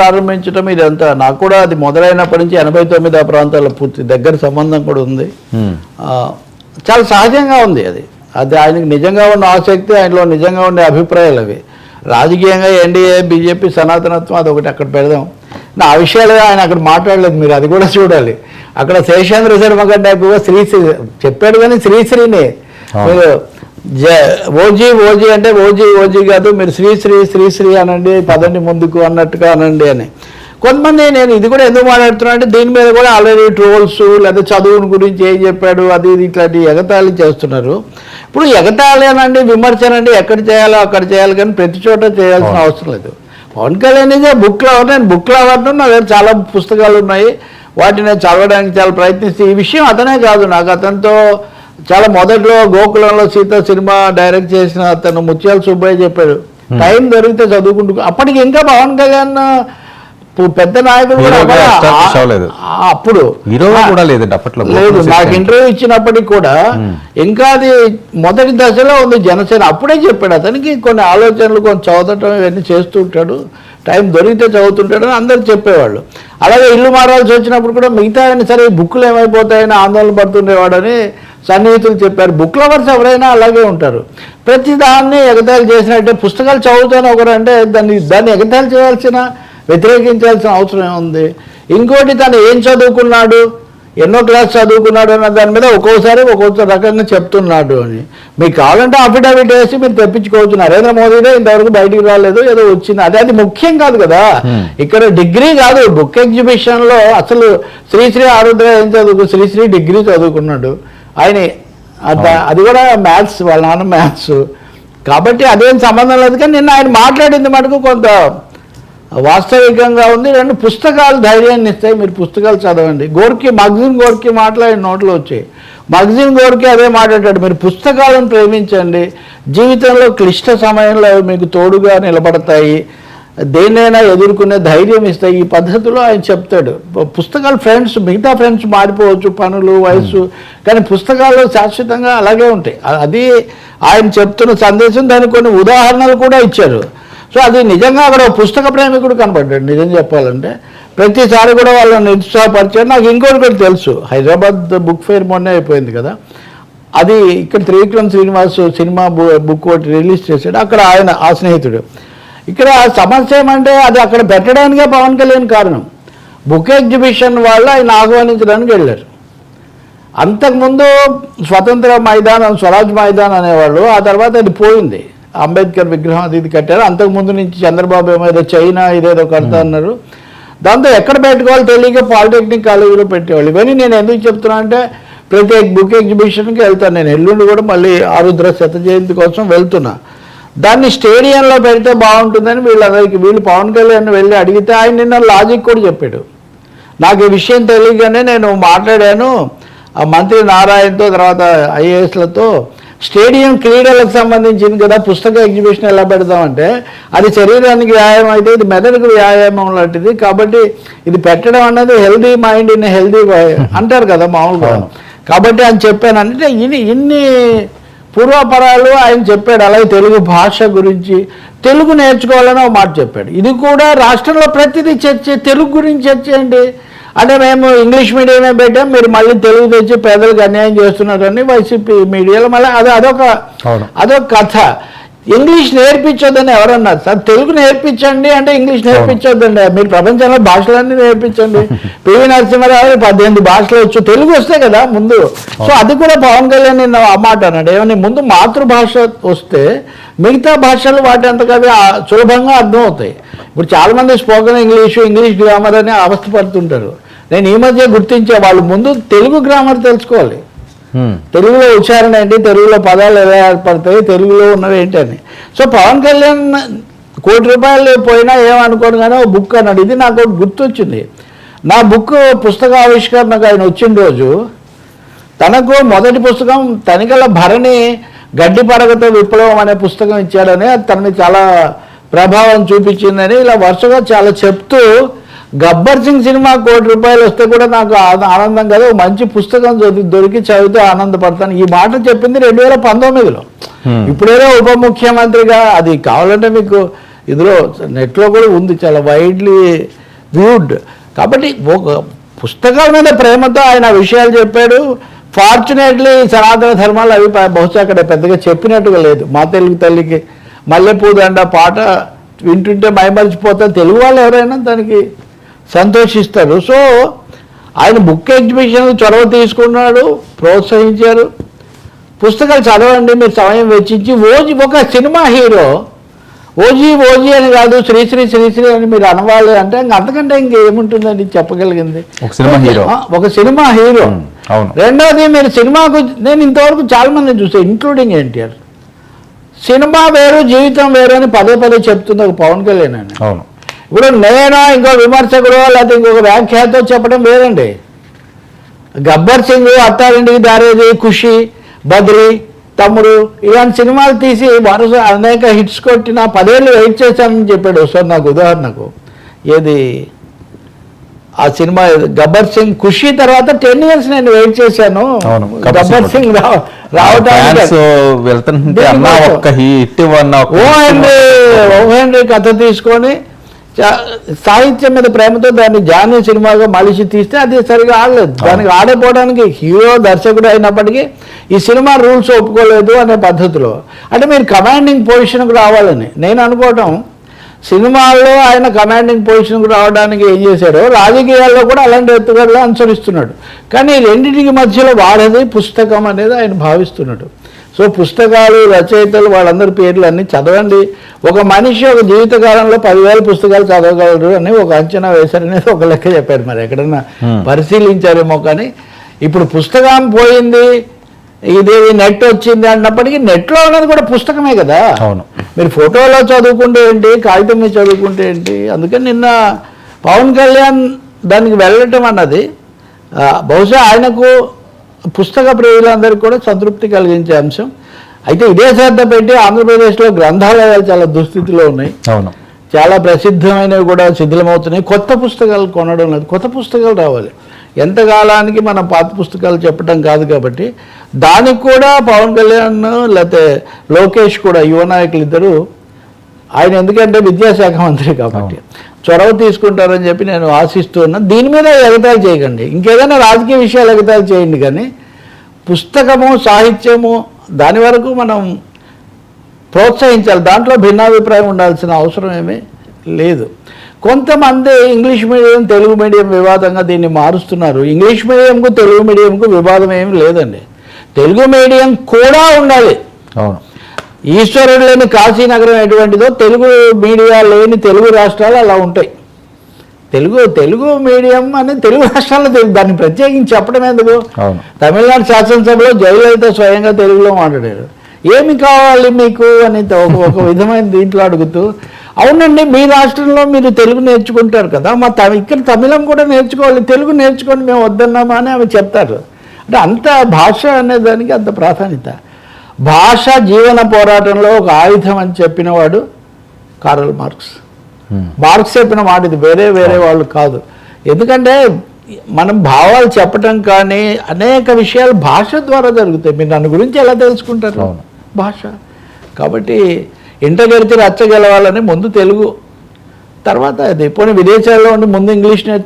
ప్రారంభించడం ఇదంతా. నాకు కూడా అది మొదలైనప్పటి నుంచి ఎనభై తొమ్మిది ఆ ప్రాంతాల పూర్తి దగ్గర సంబంధం కూడా ఉంది. చాలా సహజంగా ఉంది అది. అది ఆయనకి నిజంగా ఉన్న ఆసక్తి ఆయనలో నిజంగా ఉండే అభిప్రాయాలు అవి. రాజకీయంగా ఎన్డీఏ బీజేపీ సనాతనత్వం అది ఒకటి అక్కడ పెడదాం. నా ఆ విషయాలు ఆయన అక్కడ మాట్లాడలేదు మీరు అది కూడా చూడాలి. అక్కడ శేషేంద్ర శర్మ కంటే శ్రీశ్రీ చెప్పాడు కానీ శ్రీశ్రీని. మీరు జ ఓజీ ఓజీ అంటే ఓజీ ఓజీ కాదు మీరు శ్రీశ్రీ శ్రీశ్రీ అనండి పదండి ముందుకు అన్నట్టుగా అనండి అని. కొంతమంది నేను ఇది కూడా ఎందుకు మాట్లాడుతున్నా అంటే దీని మీద కూడా ఆల్రెడీ ట్రోల్స్ లేదా చదువుని గురించి ఏం చెప్పాడు అది ఇది ఇట్లాంటి ఎగతాళి చేస్తున్నారు. ఇప్పుడు ఎగతాళి అనండి విమర్శనండి ఎక్కడ చేయాలో అక్కడ చేయాలి కానీ ప్రతి చోట చేయాల్సిన అవసరం లేదు. పవన్ కళ్యాణ్ ఇదే బుక్ లవర్ నేను బుక్ లవర్ నా దగ్గర చాలా పుస్తకాలు ఉన్నాయి. వాటిని చదవడానికి చాలా ప్రయత్నిస్తే ఈ విషయం అతనే కాదు నాకు అతనితో చాలా మొదట్లో గోకులంలో సీత సినిమా డైరెక్ట్ చేసిన అతను ముత్యాల సుబ్బయ్య చెప్పాడు. టైం దొరికితే చదువుకుంటూ అప్పటికి ఇంకా పవన్ కళ్యాణ్ పెద్ద నాయకుడు అప్పుడు. కూడా లేదండి అప్పట్లో లేదు నాకు. ఇంటర్వ్యూ ఇచ్చినప్పటికి కూడా ఇంకా అది మొదటి దశలో ఉంది జనసేన. అప్పుడే చెప్పాడు అతనికి కొన్ని ఆలోచనలు కొంచెం చదవటం ఇవన్నీ చేస్తూ ఉంటాడు. టైం దొరికితే చదువుతుంటాడు అని అందరు చెప్పేవాళ్ళు. అలాగే ఇల్లు మారాల్సి వచ్చినప్పుడు కూడా మిగతా అయినా సరే ఈ బుక్లు ఏమైపోతాయని ఆందోళన పడుతుండేవాడని సన్నిహితులు చెప్పారు. బుక్ లవర్స్ ఎవరైనా అలాగే ఉంటారు. ప్రతి దాన్ని ఎగతాళి చేసినట్టే పుస్తకాలు చదువుతాను ఒకరు అంటే దాన్ని దాన్ని ఎగతాళి చేయాల్సిన వ్యతిరేకించాల్సిన అవసరం ఏముంది? ఇంకోటి తను ఏం చదువుకున్నాడు? ఎన్నో క్లాస్ చదువుకున్నాడు అన్న దాని మీద ఒక్కోసారి ఒక్కొక్క రకంగా చెప్తున్నాడు అని. మీకు కావాలంటే అఫిడవిట్ వేసి మీరు తెప్పించుకోవచ్చు. నరేంద్ర మోదీనే ఇంతవరకు బయటికి రాలేదు ఏదో వచ్చింది. అదే అది ముఖ్యం కాదు కదా. ఇక్కడ డిగ్రీ కాదు బుక్ ఎగ్జిబిషన్లో అసలు శ్రీశ్రీ ఆరుద్ర ఏం చదువుకు శ్రీశ్రీ డిగ్రీ చదువుకున్నాడు. ఆయన. అద- కూడా మ్యాథ్స్ వాళ్ళ నాన్న మ్యాథ్స్. కాబట్టి అదేం సంబంధం లేదు. కానీ నిన్న ఆయన మాట్లాడింది మటుకు కొంత వాస్తవికంగా ఉంది. రెండు పుస్తకాలు ధైర్యాన్ని ఇస్తాయి. మీరు పుస్తకాలు చదవండి. గోర్కి మగ్జిన్ గోర్కి మాట్లాడిన నోట్లో వచ్చాయి. మగ్జిన్ గోర్కి అదే మాట్లాడాడు మీరు పుస్తకాలను ప్రేమించండి. జీవితంలో క్లిష్ట సమయంలో మీకు తోడుగా నిలబడతాయి. దేన్నైనా ఎదుర్కొనే ధైర్యం ఇస్తాయి ఈ పద్ధతిలో ఆయన చెప్తాడు. పుస్తకాలు ఫ్రెండ్స్ మిగతా ఫ్రెండ్స్ మారిపోవచ్చు పనులు వయసు కానీ పుస్తకాలు శాశ్వతంగా అలాగే ఉంటాయి. అది ఆయన చెప్తున్న సందేశం దానికి కొన్ని ఉదాహరణలు కూడా ఇచ్చారు. సో అది నిజంగా అక్కడ ఒక పుస్తక ప్రేమికుడు కనపడ్డాడు. నిజం చెప్పాలంటే ప్రతిసారి కూడా వాళ్ళని నిరుత్సాహపరిచారు నాకు ఇంకోటి కూడా తెలుసు. హైదరాబాద్ బుక్ ఫేర్ మొన్నే అయిపోయింది కదా. అది ఇక్కడ త్రివిక్రమ్ శ్రీనివాస్ సినిమా బు- బుక్ ఒకటి రిలీజ్ చేశాడు. అక్కడ ఆయన ఆ స్నేహితుడు. ఇక్కడ సమస్య ఏమంటే అది అక్కడ పెట్టడానికే పవన్ కళ్యాణ్ కారణం. బుక్ ఎగ్జిబిషన్ వాళ్ళు ఆయన ఆహ్వానించడానికి వెళ్ళారు. అంతకుముందు స్వతంత్ర మైదానం స్వరాజ్ మైదాన్ అనేవాళ్ళు ఆ తర్వాత అది పోయింది. అంబేద్కర్ విగ్రహం అది ఇది కట్టారు. అంతకుముందు నుంచి చంద్రబాబు ఏమో ఏదో చైనా ఇదేదో కడతా అన్నారు. దాంతో ఎక్కడ పెట్టుకోవాలో తెలియక పాలిటెక్నిక్ కాలేజీలో పెట్టేవాళ్ళు. ఇవన్నీ నేను ఎందుకు చెప్తున్నా అంటే ప్రతి బుక్ ఎగ్జిబిషన్కి వెళ్తాను. నేను ఎల్లుండి కూడా మళ్ళీ ఆరుద్ర శత జయంతి కోసం వెళ్తున్నా. దాన్ని స్టేడియంలో పెడితే బాగుంటుందని వీళ్ళందరికీ వీళ్ళు పవన్ కళ్యాణ్ వెళ్ళి అడిగితే ఆయన నిన్న లాజిక్ కూడా చెప్పాడు. నాకు ఈ విషయం తెలియగానే నేను మాట్లాడాను. ఆ మంత్రి నారాయణతో తర్వాత ఐఏఎస్లతో స్టేడియం క్రీడలకు సంబంధించింది కదా పుస్తక ఎగ్జిబిషన్ ఎలా పెడదామంటే అది శరీరానికి వ్యాయామం అయితే ఇది మెదడుకు వ్యాయామం లాంటిది. కాబట్టి ఇది పెట్టడం అన్నది హెల్దీ మైండ్ ఇన్ హెల్దీ అంటారు కదా మామూలుగా. కాబట్టి అని చెప్పాను అంటే ఇన్ని ఇన్ని పూర్వపరాలు ఆయన చెప్పాడు అలాగే తెలుగు భాష గురించి. తెలుగు నేర్చుకోవాలని ఒక మాట చెప్పాడు. ఇది కూడా రాష్ట్రంలో ప్రతిదీ చర్చ తెలుగు గురించి చర్చ ఏంటి అంటే మేము ఇంగ్లీష్ మీడియమే పెట్టాం మీరు మళ్ళీ తెలుగు తెచ్చి పేదలకు అన్యాయం చేస్తున్నారని వైసీపీ మీడియాలో మళ్ళీ అది అదొక. అదొక కథ. ఇంగ్లీష్ నేర్పించొద్దని ఎవరన్నారు? సార్ తెలుగు నేర్పించండి అంటే ఇంగ్లీష్ నేర్పించొద్దండి. మీరు ప్రపంచంలో భాషలన్నీ నేర్పించండి. పివి నరసింహారావు పద్దెనిమిది భాషలు వచ్చు. తెలుగు వస్తే కదా ముందు. సో అది కూడా పవన్ కళ్యాణ్ నిన్న ఆ మాట అన్నాడు. ఏమని? ముందు మాతృభాష వస్తే మిగతా భాషలు వాటి అంతకవి ఆ- సులభంగా అర్థం అవుతాయి ఇప్పుడు చాలా మంది స్పోకెన్ ఇంగ్లీషు ఇంగ్లీష్ గ్రామర్ అని అవస్థ పడుతుంటారు. నేను ఈ మధ్య గుర్తించే వాళ్ళు ముందు తెలుగు గ్రామర్ తెలుసుకోవాలి. తెలుగులో ఉచ్చారణ ఏంటి? తెలుగులో పదాలు ఎలా ఏర్పడతాయి? తెలుగులో ఉన్నవి ఏంటి అని. సో పవన్ కళ్యాణ్ కోటి రూపాయలు పోయినా ఏమనుకోను కానీ ఒక బుక్ అన్నాడు. ఇది నాకు గుర్తొచ్చింది. నా బుక్ పుస్తక ఆవిష్కరణకు ఆయన వచ్చిన రోజు తనకు మొదటి పుస్తకం తనికల భరణి గడ్డి పడగతో విప్లవం అనే పుస్తకం ఇచ్చాడని అది తనని చాలా ప్రభావం చూపించిందని ఇలా వరుసగా చాలా చెప్తూ గబ్బర్ సింగ్ సినిమా కోటి రూపాయలు వస్తే కూడా నాకు ఆనందం కదా. మంచి పుస్తకం దొరికి దొరికి చదివితే ఆనందపడతాను. ఈ మాట చెప్పింది రెండు వేల పంతొమ్మిదిలో. ఇప్పుడేదో ఉప ముఖ్యమంత్రిగా అది కావాలంటే మీకు ఇందులో నెట్లో కూడా ఉంది చాలా వైడ్లీ వ్యూడ్ కాబట్టి ఒక పుస్తకాల మీద ప్రేమతో ఆయన విషయాలు చెప్పాడు. ఫార్చునేట్లీ సనాతన ధర్మాలు అవి బహుశా అక్కడ పెద్దగా చెప్పినట్టుగా లేదు. మా తెలుగు తల్లికి మల్లెపూదండ పాట వింటుంటే మైమరిచిపోతాం తెలుగు వాళ్ళు ఎవరైనా దానికి సంతోషిస్తారు. సో ఆయన బుక్ ఎగ్జిబిషన్ చొరవ తీసుకున్నాడు ప్రోత్సహించారు. పుస్తకాలు చదవండి మీరు సమయం వెచ్చించి ఓజీ ఒక సినిమా హీరో. ఓజీ ఓజీ అని కాదు శ్రీశ్రీ శ్రీశ్రీ అని మీరు అనవాలి అంటే ఇంక అంతకంటే ఇంకేముంటుందండి చెప్పగలిగింది? ఒక సినిమా హీరో. ఒక సినిమా హీరో. రెండోది మీరు సినిమాకు నేను ఇంతవరకు చాలా మందిని చూసాను ఇంక్లూడింగ్ ఎన్టీఆర్. సినిమా వేరు జీవితం వేరు అని పదే పదే చెప్తుంది ఒక పవన్ కళ్యాణ్ అని. అవును. ఇప్పుడు నేను ఇంకో విమర్శకుడు లేకపోతే ఇంకొక వ్యాఖ్యాతో చెప్పడం వేరండి గబ్బర్ సింగ్ అత్తారింటికి దారేది ఖుషి బద్రి తమ్ముడు ఇలాంటి సినిమాలు తీసి వరుస అనేక హిట్స్ కొట్టిన పదేళ్ళు వెయిట్ చేశానని చెప్పాడు సార్ నాకు ఉదాహరణకు ఏది ఆ సినిమా? గబ్బర్ సింగ్ ఖుషి తర్వాత టెన్ ఇయర్స్ నేను వెయిట్ చేశాను గబ్బర్ సింగ్ సింగ్ రా- రావడానికి ఫ్యాన్స్ వెళ్తుంటే దేని అన్న కోసం? ఒక్క హిట్ ఇవ్వన్న ఒక్క ఓ ఇవ్వన్న. ఓ హెన్రీ కథ తీసుకొని సాహిత్యం మీద ప్రేమతో దాన్ని జానీ సినిమాగా మలిచి తీస్తే అది సరిగా ఆడలేదు. దానికి ఆడపోవడానికి హీరో దర్శకుడు అయినప్పటికీ ఈ సినిమా రూల్స్ ఒప్పుకోలేదు అనే పద్ధతిలో. అంటే మీరు కమాండింగ్ పొజిషన్కి రావాలని. నేను అనుకోవటం సినిమాల్లో ఆయన కమాండింగ్ పొజిషన్కి రావడానికి ఏం చేశాడో రాజకీయాల్లో కూడా అలాంటి ఎత్తుగడలు అనుసరిస్తున్నాడు. కానీ రెండింటికి మధ్యలో వాడది పుస్తకం అనేది ఆయన భావిస్తున్నాడు. సో పుస్తకాలు రచయితలు వాళ్ళందరి పేర్లు అన్ని చదవండి. ఒక మనిషి ఒక జీవితకాలంలో పదివేల పుస్తకాలు చదవగలరు అని ఒక అంచనా వేశారనేది ఒక లెక్క చెప్పారు మరి. ఎక్కడన్నా. పరిశీలించారేమో కానీ ఇప్పుడు పుస్తకం పోయింది ఇది నెట్ వచ్చింది అన్నప్పటికీ నెట్లో ఉన్నది కూడా పుస్తకమే కదా. అవును. మీరు ఫోటోలో చదువుకుంటే ఏంటి కాగితం మీద చదువుకుంటే ఏంటి? అందుకని నిన్న పవన్ కళ్యాణ్ దానికి వెళ్ళటం అన్నది. బహుశా ఆయనకు పుస్తక ప్రియులందరికీ కూడా సంతృప్తి కలిగించే అంశం. అయితే ఇదే శ్రద్ధ పెట్టి ఆంధ్రప్రదేశ్లో గ్రంథాలయాలు చాలా దుస్థితిలో ఉన్నాయి. అవును. చాలా ప్రసిద్ధమైనవి కూడా శిథిలమవుతున్నాయి కొత్త పుస్తకాలు కొనడం లేదు. కొత్త పుస్తకాలు రావాలి. ఎంత కాలానికి మనం పాత పుస్తకాలు చెప్పడం కాదు కాబట్టి దానికి కూడా పవన్ కళ్యాణ్ లేకపోతే లోకేష్ కూడా యువ నాయకులు ఇద్దరు ఆయన ఎందుకంటే విద్యాశాఖ మంత్రి కాబట్టి. చొరవ తీసుకుంటారని చెప్పి నేను ఆశిస్తూ ఉన్నాను దీని మీద ఎగతాలు చేయకండి. ఇంకేదైనా రాజకీయ విషయాలు ఎగతాలు చేయండి కానీ పుస్తకము సాహిత్యము దాని వరకు మనం ప్రోత్సహించాలి. దాంట్లో భిన్నాభిప్రాయం ఉండాల్సిన అవసరం ఏమీ లేదు. కొంతమంది ఇంగ్లీష్ మీడియం తెలుగు మీడియం వివాదంగా దీన్ని మారుస్తున్నారు. ఇంగ్లీష్ మీడియంకు తెలుగు మీడియంకు వివాదం ఏమి లేదండి. తెలుగు మీడియం కూడా ఉండాలి. అవును. ఈశ్వరుడు లేని కాశీనగరం ఎటువంటిదో తెలుగు మీడియా లేని తెలుగు రాష్ట్రాలు అలా ఉంటాయి. తెలుగు తెలుగు మీడియం అని తెలుగు రాష్ట్రాల్లో తెలుగు దాన్ని ప్రత్యేకించి చెప్పడం ఎందుకు? తమిళనాడు శాసనసభలో జయలలిత స్వయంగా తెలుగులో మాట్లాడారు. ఏమి కావాలి మీకు అని ఒక ఒక విధమైన దీంట్లో అడుగుతూ అవునండి మీ రాష్ట్రంలో మీరు తెలుగు నేర్చుకుంటారు కదా మా ఇక్కడ తమిళం కూడా నేర్చుకోవాలి తెలుగు నేర్చుకొని మేము వద్దన్నామా అని ఆమె చెప్తారు. అంటే అంత భాష అనే దానికి అంత ప్రాధాన్యత. భాష జీవన పోరాటంలో ఒక ఆయుధం అని చెప్పినవాడు కారల్ మార్క్స్. ఉమ్, మార్క్స్ చెప్పిన మాట ఇది వేరే వేరే వాళ్ళు కాదు. ఎందుకంటే మనం భావాలు చెప్పటం కానీ అనేక విషయాలు భాష ద్వారా జరుగుతాయి. మీరు నన్ను గురించి ఎలా తెలుసుకుంటారు. భాష. కాబట్టి ఇంటగెలిచి రచ్చ గెలవాలని ముందు తెలుగు. తర్వాత అది పోనీ విదేశాల్లో ఉండి ముందు ఇంగ్లీష్ నేర్చు